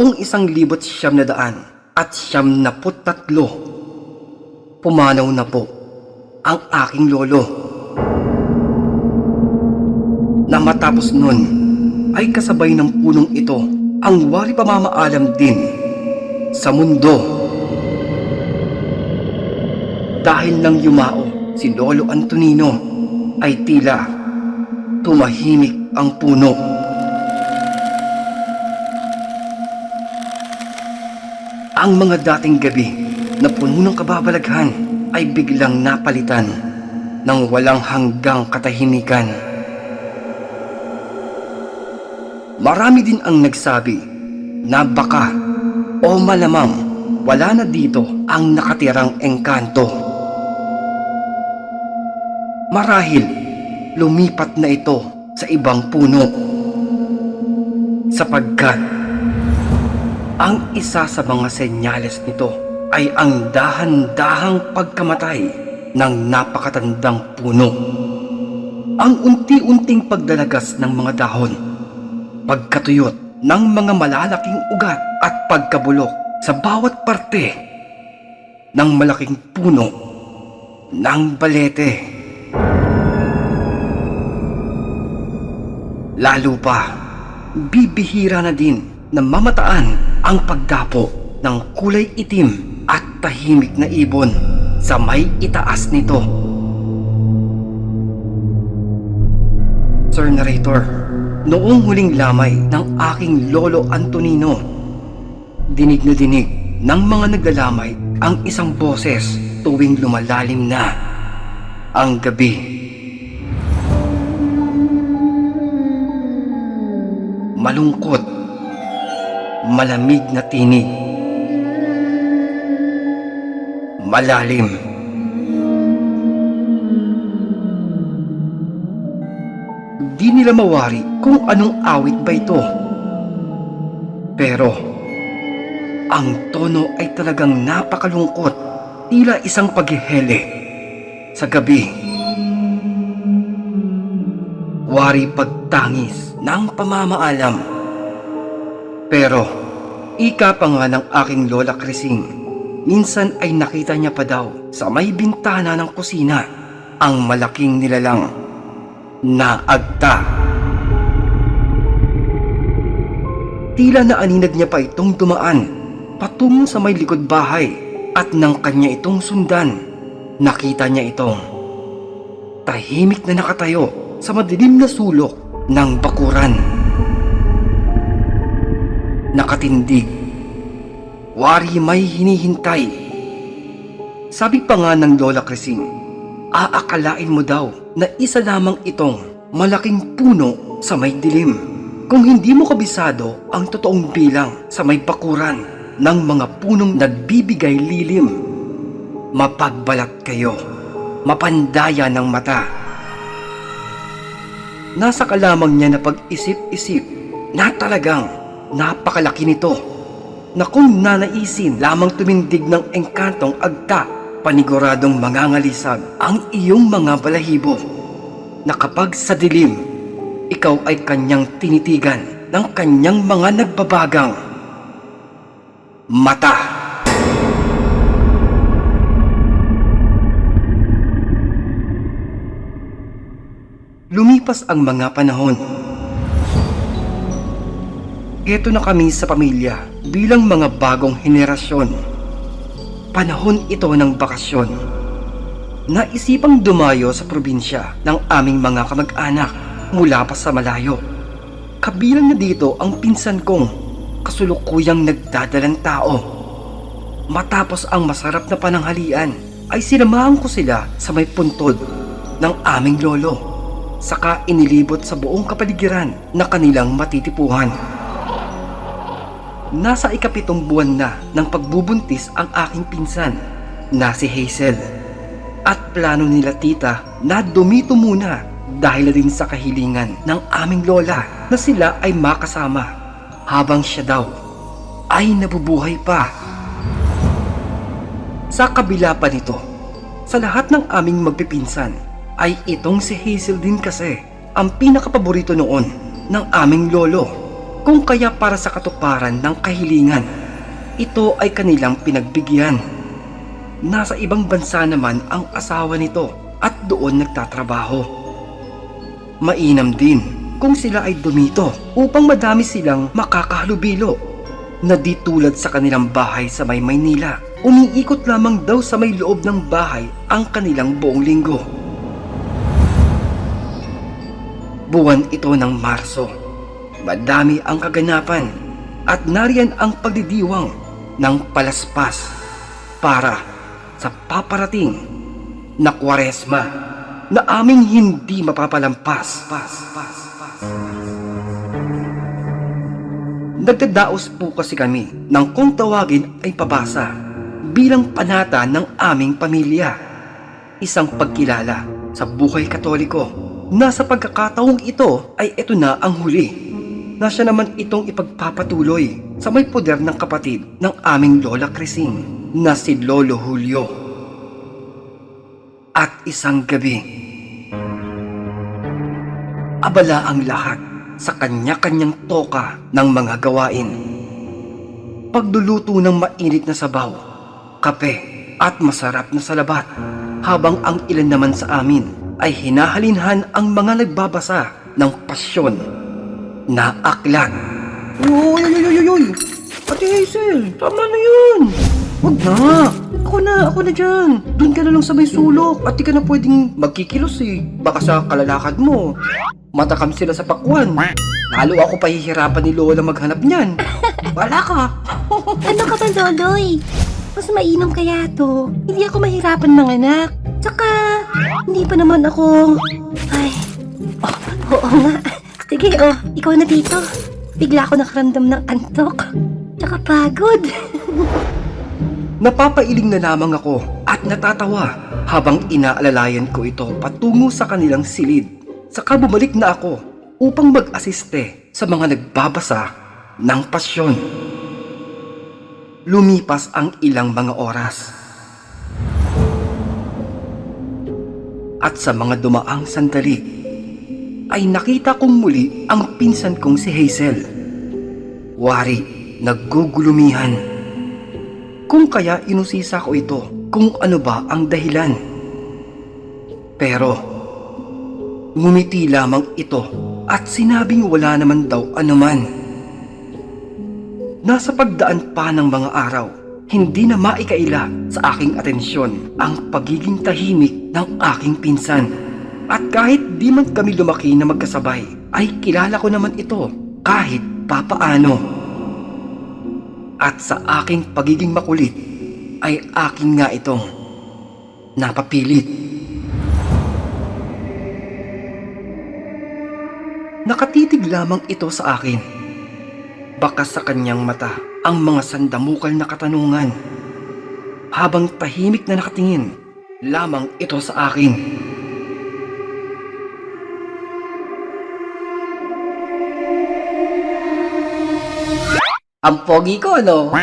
taong isang libot siyam na daan at siyam na tatlo, pumanaw na po ang aking lolo. Na matapos nun, ay kasabay ng punong ito ang wari pamamaalam din sa mundo. Dahil nang yumao si Lolo Antonino, ay tila tumahimik ang puno. Ang mga dating gabi na puno ng kababalaghan ay biglang napalitan ng walang hanggang katahimikan. Marami din ang nagsabi na baka o malamang wala na dito ang nakatirang engkanto. Marahil lumipat na ito sa ibang puno sapagkat ang isa sa mga senyales nito ay ang dahan-dahang pagkamatay ng napakatandang puno. Ang unti-unting pagdalagas ng mga dahon, pagkatuyot ng mga malalaking ugat at pagkabulok sa bawat parte ng malaking puno ng balete. Lalo pa, bibihira na din na mamataan ang pagdapo ng kulay itim at tahimik na ibon sa may itaas nito. Sir Narrator, noong huling lamay ng aking lolo Antonino, dinig na dinig ng mga naglalamay ang isang boses tuwing lumalalim na ang gabi. Malungkot, malamig na tinig, malalim. Di nila mawari kung anong awit ba ito. Pero, ang tono ay talagang napakalungkot, tila isang paghihele sa gabi. Wari pagtangis ng pamamaalam. Pero, ika pa nga ng aking lola Crising, minsan ay nakita niya pa daw sa may bintana ng kusina ang malaking nilalang na agta. Tila naaninag niya pa itong dumaan patungo sa may likod bahay at nang kanya itong sundan, nakita niya itong tahimik na nakatayo sa madilim na sulok ng bakuran. Nakatindig. Wari may hinihintay. Sabi pa nga ng Lola Crising, aakalain mo daw na isa lamang itong malaking puno sa may dilim. Kung hindi mo kabisado ang totoong bilang sa may bakuran ng mga punong nagbibigay lilim, mapagbalat kayo, mapandaya ng mata. Nasa ka lamang niya na pag-isip-isip na talagang napakalaki nito na kung nanaisin lamang tumindig ng engkantong agta paniguradong mangangalisag ang iyong mga balahibo na kapag sa dilim ikaw ay kanyang tinitigan ng kanyang mga nagbabagang mata. Lumipas ang mga panahon. Ito na kami sa pamilya bilang mga bagong henerasyon. Panahon ito ng bakasyon. Naisipang dumayo sa probinsya ng aming mga kamag-anak mula pa sa malayo. Kabilang na dito ang pinsan kong kasulukuyang nagdadalang tao. Matapos ang masarap na pananghalian ay sinamahan ko sila sa may puntod ng aming lolo. Saka inilibot sa buong kapaligiran na kanilang matitipuhan. Nasa ikapitong buwan na ng pagbubuntis ang aking pinsan na si Hazel. At plano nila tita na dumito muna dahil din sa kahilingan ng aming lola na sila ay makasama habang siya daw ay nabubuhay pa. Sa kabila pa nito, sa lahat ng aming magpipinsan ay itong si Hazel din kasi ang pinakapaborito noon ng aming lolo Kung kaya para sa katuparan ng kahilingan, ito ay kanilang pinagbigyan. Nasa ibang bansa naman ang asawa nito at doon nagtatrabaho. Mainam din kung sila ay dumito upang madami silang makakahalubilo na di tulad sa kanilang bahay sa may Maynila. Umiikot lamang daw sa may loob ng bahay ang kanilang buong linggo. Buwan ito ng Marso. Madami ang kaganapan at nariyan ang pagdidiwang ng palaspas para sa paparating na kwaresma na aming hindi mapapalampas. Pas. Nagdadaos po kasi kami nang kung tawagin ay pabasa bilang panata ng aming pamilya. Isang pagkilala sa buhay katoliko na sa pagkakataong ito ay ito na ang huli na siya naman itong ipagpapatuloy sa may poder ng kapatid ng aming Lola Crising na si Lolo Julio. At isang gabi, abala ang lahat sa kanya-kanyang toka ng mga gawain. Pagluluto ng mainit na sabaw, kape at masarap na salabat habang ang ilan naman sa amin ay hinahalinhan ang mga nagbabasa ng pasyon na aklat. Uy, uy, uy, uy, uy! Ate Hazel, tama na yun! Wag na! Ako na, ako na dyan! Doon ka na lang sa may sulok at di ka na pwedeng magkikilos eh. Baka sa kalalakad mo, matakam sila sa pakwan. Lalo ako pahihirapan ni Lola maghanap niyan. Wala ka! Ano ka ba, Loloy? Mas mainam kaya to. Hindi ako mahirapan mga anak. Tsaka, hindi pa naman ako... Ay, oh, oo nga. Sige, oh, ikaw na dito. Bigla ako nakaramdam ng antok. Tsaka pagod. Napapailing na lamang ako at natatawa habang inaalalayan ko ito patungo sa kanilang silid. Saka bumalik na ako upang mag-asiste sa mga nagbabasa ng pasyon. Lumipas ang ilang mga oras. At sa mga dumaang sandali, ay nakita kong muli ang pinsan kong si Hazel. Wari, naggugulumihan. Kung kaya inusisa ko ito kung ano ba ang dahilan. Pero, ngumiti lamang ito at sinabing wala naman daw anuman. Nasa pagdaan pa ng mga araw, hindi na maikaila sa aking atensyon ang pagiging tahimik ng aking pinsan. At kahit di man kami lumaki na magkasabay, ay kilala ko naman ito kahit papaano. At sa aking pagiging makulit, ay akin nga itong napapilit. Nakatitig lamang ito sa akin. Baka sa kanyang mata ang mga sandamukal na katanungan. Habang tahimik na nakatingin, lamang ito sa akin. Ang pogi ko, no?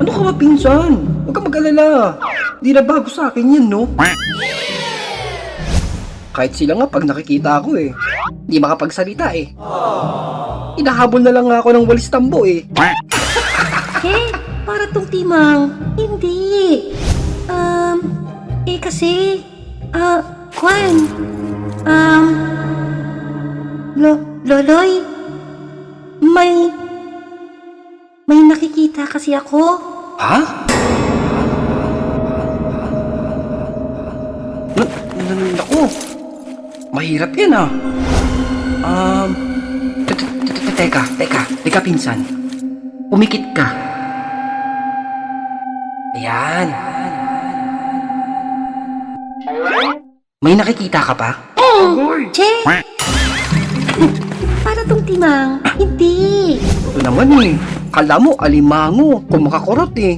ano ka ba, pinsan? Huwag ka mag-alala. Di na bago sa akin yan, no? Kahit sila nga pag nakikita ako eh. Di makapagsalita eh. Inahabol na lang ako ng walis tambo eh. Eh, para tong timang. Hindi. Um, eh kasi... Ah, Kwan. Um... Lo, Loloy? May... May nakikita kasi ako. Ha? Na, na, naku. Mahirap yan ah. Um, te- te- te- te- teka, teka, teka pinsan. Umikit ka. Ayan. May nakikita ka pa? Che! timang. Hindi. Ito naman eh. Kala mo, alimango, kumakakurot eh.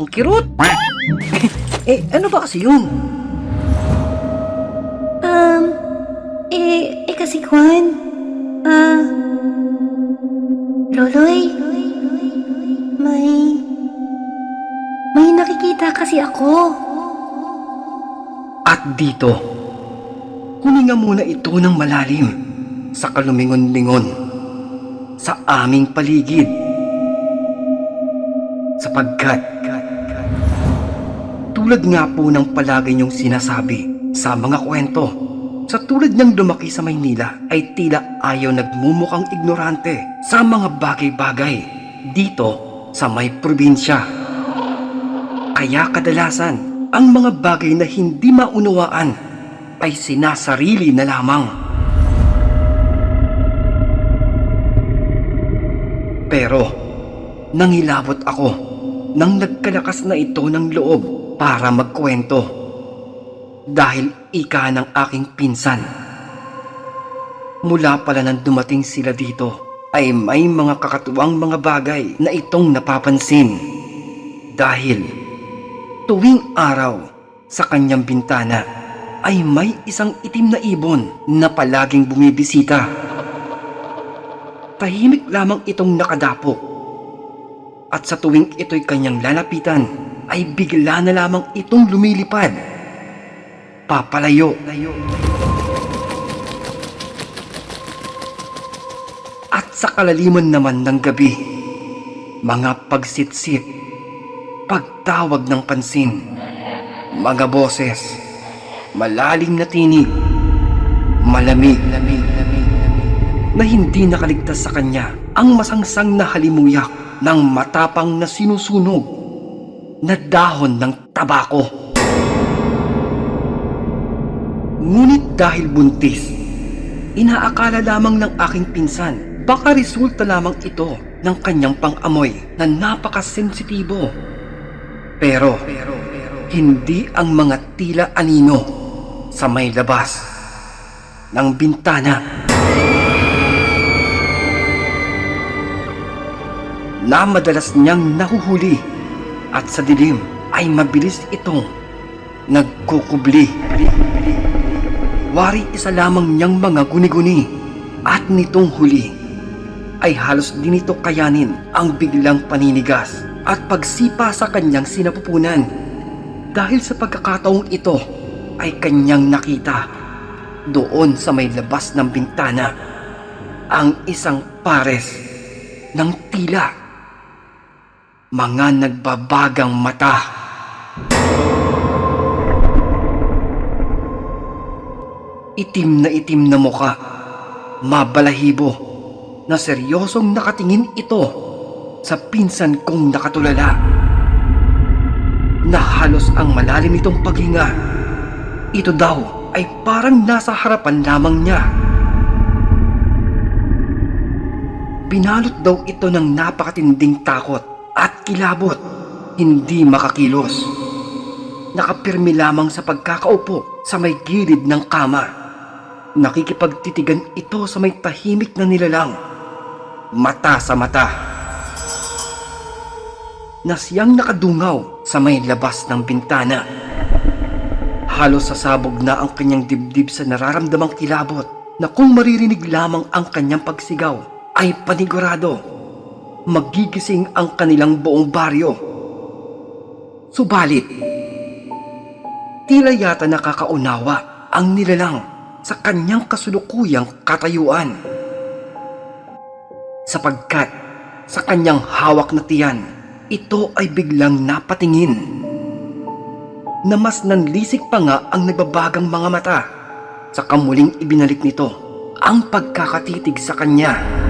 Ang kirot. eh, ano ba kasi yun? Um, eh, eh kasi Kwan, ah, Loloy, may, may nakikita kasi ako. At dito, huminga muna ito ng malalim sa kalumingon-lingon sa aming paligid. Sapagkat tulad nga po ng palagi niyong sinasabi sa mga kwento, sa tulad niyang lumaki sa Maynila ay tila ayaw nagmumukhang ignorante sa mga bagay-bagay dito sa may probinsya. Kaya kadalasan, ang mga bagay na hindi maunawaan ay sinasarili na lamang. Pero, nangilabot ako nang nagkalakas na ito ng loob para magkwento. Dahil ika ng aking pinsan. Mula pala nang dumating sila dito ay may mga kakatuwang mga bagay na itong napapansin. Dahil tuwing araw sa kanyang bintana ay may isang itim na ibon na palaging bumibisita. Tahimik lamang itong nakadapo. At sa tuwing ito'y kanyang lalapitan, ay bigla na lamang itong lumilipad. Papalayo. At sa kalaliman naman ng gabi, mga pagsitsit, pagtawag ng pansin, mga boses, malalim na tinig, malamig, lamig, lamig, na hindi nakaligtas sa kanya ang masangsang na halimuyak ng matapang na sinusunog na dahon ng tabako. Ngunit dahil buntis, inaakala lamang ng aking pinsan baka resulta lamang ito ng kanyang pang-amoy na napakasensitibo. Pero, hindi ang mga tila anino sa may labas ng bintana. Na madalas niyang nahuhuli at sa dilim ay mabilis itong nagkukubli. Wari isa lamang niyang mga guni-guni at nitong huli ay halos di nito kayanin ang biglang paninigas at pagsipa sa kanyang sinapupunan. Dahil sa pagkakataong ito ay kanyang nakita doon sa may labas ng bintana ang isang pares ng tila mga nagbabagang mata. Itim na itim na muka, mabalahibo, na seryosong nakatingin ito sa pinsan kong nakatulala. Na halos ang malalim nitong paghinga. Ito daw ay parang nasa harapan lamang niya. Binalot daw ito ng napakatinding takot at kilabot, hindi makakilos. Nakapirmi lamang sa pagkakaupo sa may gilid ng kama. Nakikipagtitigan ito sa may tahimik na nilalang. Mata sa mata. Na siyang nakadungaw sa may labas ng bintana. Halos sasabog na ang kanyang dibdib sa nararamdamang kilabot na kung maririnig lamang ang kanyang pagsigaw ay panigurado magigising ang kanilang buong baryo. Subalit, tila yata nakakaunawa ang nilalang sa kanyang kasulukuyang katayuan. Sapagkat sa kanyang hawak na tiyan, ito ay biglang napatingin. Na mas nanlisik pa nga ang nagbabagang mga mata sa kamuling ibinalik nito ang pagkakatitig sa kanya.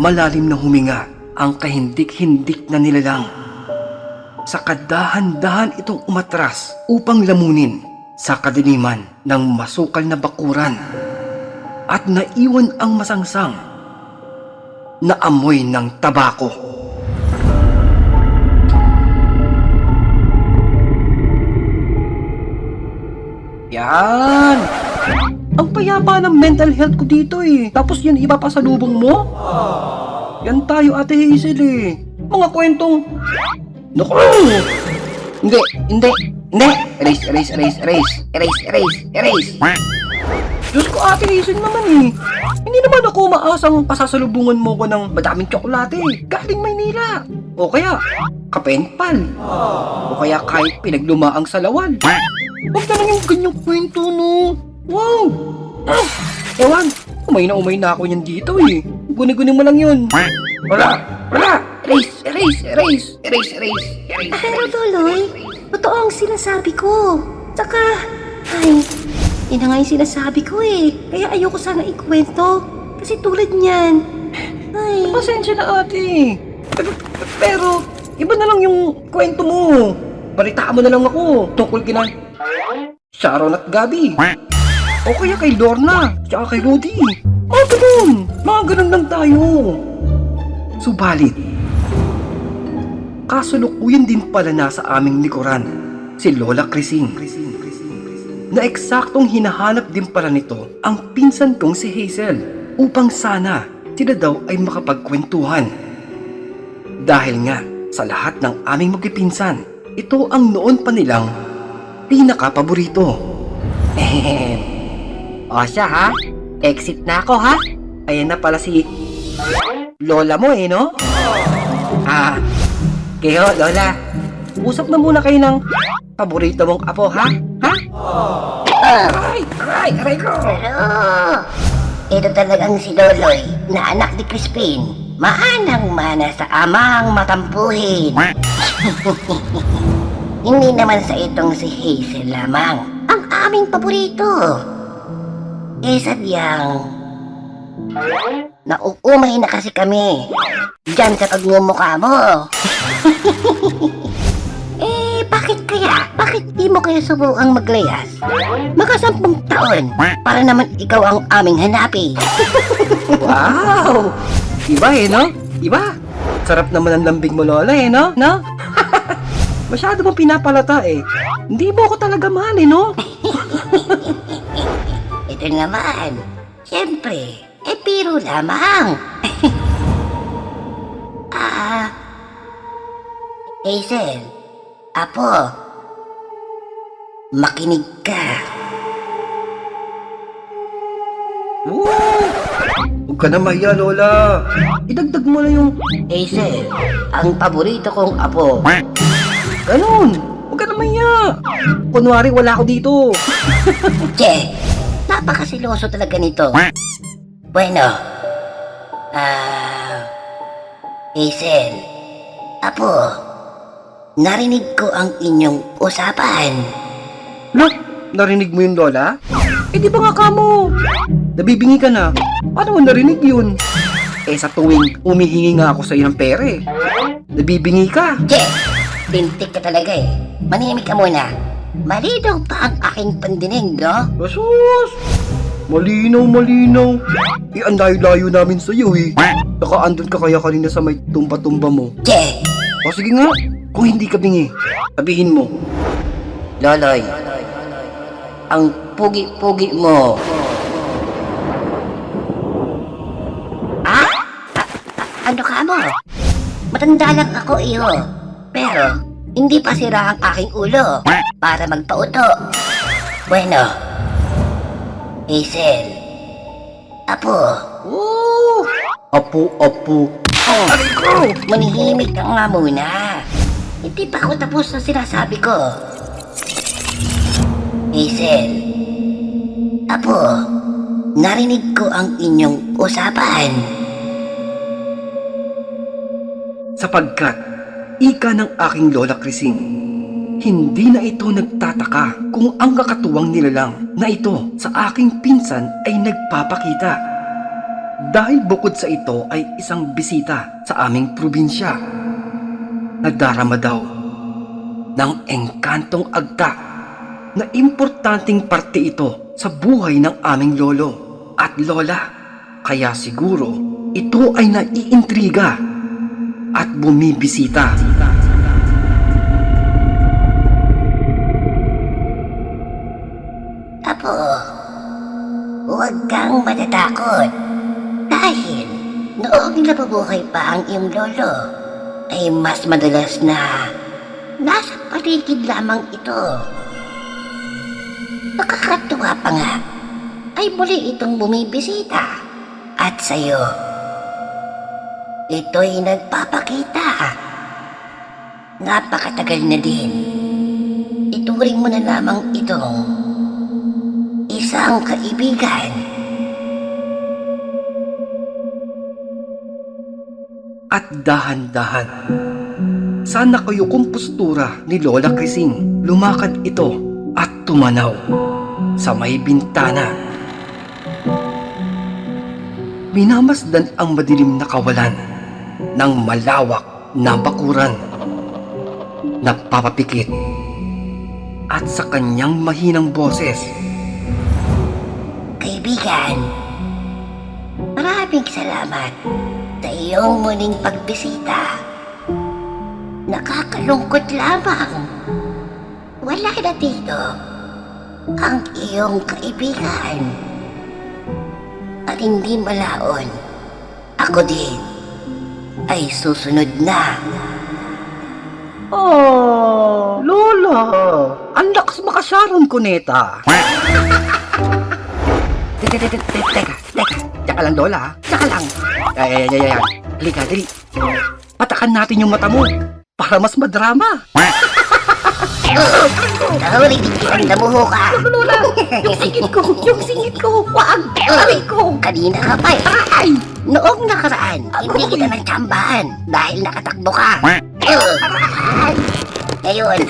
Malalim na huminga ang kahindik-hindik na nilalang. Sa kadahan-dahan itong umatras upang lamunin sa kadiliman ng masukal na bakuran at naiwan ang masangsang na amoy ng tabako. Yan! Ang payapa ng mental health ko dito eh. Tapos yan iba pa sa lubong mo? Yan tayo ate Hazel eh. Mga kwentong... Naku! Hindi, hindi, hindi! Erase, erase, erase, erase, erase, erase, erase! Diyos ko ate Hazel naman eh. Hindi naman ako maasang pasasalubungan mo ko ng madaming tsokolate eh. Galing Maynila. O kaya, kapenpal. O kaya kahit pinaglumaang salawan. Huwag na lang yung ganyang kwento no. Wow! Ah, ewan, umay na umay na ako yan dito eh. Guni-guni mo lang yun. Wala! Wala! Erase! Erase! Erase! Erase! Erase! Erase! Pero Loloy, totoo ang sinasabi ko. Tsaka, ay, yun na nga yung sinasabi ko eh. Kaya ayoko sana ikwento. Kasi tulad niyan. Ay, Pasensya na ate. Pero, pero, iba na lang yung kwento mo. Balitaan mo na lang ako tungkol kina Sharon at Gabi. O kaya kay Lorna, tsaka kay Rudy. Mga ganun. Mga ganun lang tayo. Subalit, kasulukuyan din pala nasa aming likuran si Lola Crising. Na eksaktong hinahanap din pala nito ang pinsan kong si Hazel upang sana sila daw ay makapagkwentuhan. Dahil nga sa lahat ng aming magpipinsan, ito ang noon pa nilang pinaka-paborito. o siya ha? Exit na ako ha? Ayan na pala si Lola mo eh no? Ah, kayo Lola, usap na muna kayo ng paborito mong apo ha? Ha? Aray! Aray! Aray ko! Pero, ito talagang si Loloy na anak ni Crispin. Maanang-mana sa amang matampuhin. Hindi naman sa itong si Hazel lamang ang aming paborito. Eh sadyang, nauumay na kasi kami. Diyan sa pagmumukha mo. eh, bakit kaya? Bakit di mo kaya subukang maglayas? Makasampung taon para naman ikaw ang aming hanapin. Wow! Iba eh, no? Iba! Sarap naman ang lambing mo, Lola eh, no? No? Masyado mong pinapalata eh. Hindi mo ako talaga mahal eh, no? Ito naman, siyempre, eh biro lamang. ah, Hazel, apo, makinig ka. Huwag ka na mahiya, Lola. Idagdag mo na yung Hazel, ang paborito kong apo. ganun. Huwag ka na mahiya. Kunwari wala ako dito. Che, napakasiloso talaga nito. Bueno, ah, Hazel, apo, narinig ko ang inyong usapan. Look, narinig mo yun, Lola? Eh di ba nga kamo? Nabibingi ka na. Paano mo narinig yun? Eh sa tuwing umihingi nga ako sa iyo ng pere. Nabibingi ka. Che, lintik ka talaga eh. Manimik ka muna. Malinaw pa ang aking pandinig, no? Basus! Malinaw, malinaw. Eh, ang layo-layo namin sa iyo eh. Saka andun ka kaya kanina sa may tumba-tumba mo. Che, O sige nga, kung hindi ka bingi, sabihin mo. Loloy, ang pugi-pugi mo. Ah? A- a- ano ka mo? Matanda lang ako, iyo. Pero, hindi pa sira ang aking ulo para magpauto. Bueno, Hazel, Apo, Oh! Apo, apo. Aray ko! manihimik ka nga muna. Hindi pa ako tapos sa sinasabi ko. Hazel, Apo, narinig ko ang inyong usapan. Sapagkat, ika ng aking Lola Crising, hindi na ito nagtataka kung ang kakatuwang nilalang na ito sa aking pinsan ay nagpapakita. Dahil bukod sa ito ay isang bisita sa aming probinsya. Nadarama daw ng engkantong agta na importanteng parte ito sa buhay ng aming lolo at lola. Kaya siguro ito ay naiintriga at bumibisita. Apo, huwag kang matatakot. Dahil noong nabubuhay pa ang iyong lolo, ay mas madalas na nasa paligid lamang ito. Nakakatuwa pa nga, ay muli itong bumibisita. At sa'yo, ito'y nagpapakita. Napakatagal na din. Ituring mo na lamang itong isang kaibigan. At dahan-dahan. Sa nakayukong postura ni Lola Crising, lumakad ito at tumanaw sa may bintana. Minamasdan ang madilim na kawalan ng malawak na bakuran. Napapapikit at sa kanyang mahinang boses, Kaibigan, maraming salamat sa iyong muling pagbisita. Nakakalungkot lamang. Wala na dito ang iyong kaibigan. At hindi malaon, ako din ay susunod na. Oh, Lola! Ang lakas makasaron ko neta. Teka, teka, teka, teka. Tsaka lang, Lola. Tsaka lang. Ay, ay, ay, ay. Halika, dali. Patakan natin yung mata mo para mas madrama. Nahuli din ang damuho ka. Yung singit ko, yung singit ko, wag, aray ko. Kanina ka pa eh. Ay, Noong nakaraan, hindi kita nagtsambahan dahil nakatakbo ka. Uh, Ngayon,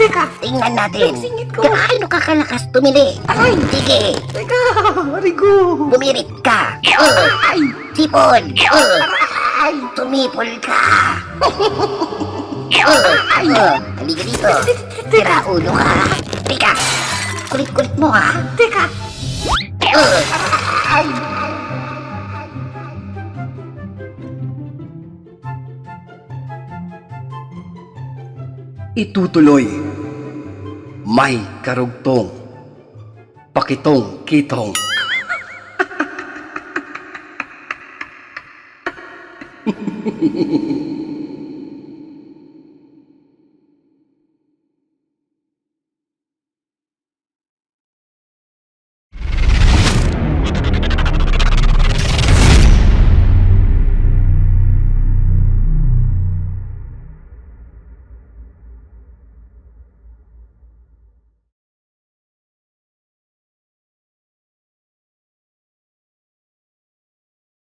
teka, tingnan natin. Yung singit ko. Gaano ka kalakas tumili? Aray. Sige, Teka, Arigo. bumirit ka. Ay, sipon. Uh, tumipol ka. Uh, halika dito. Tira ulo ka. Teka, kulit-kulit mo ha. teka, Uh, Itutuloy. May karugtong. Pakitong kitong.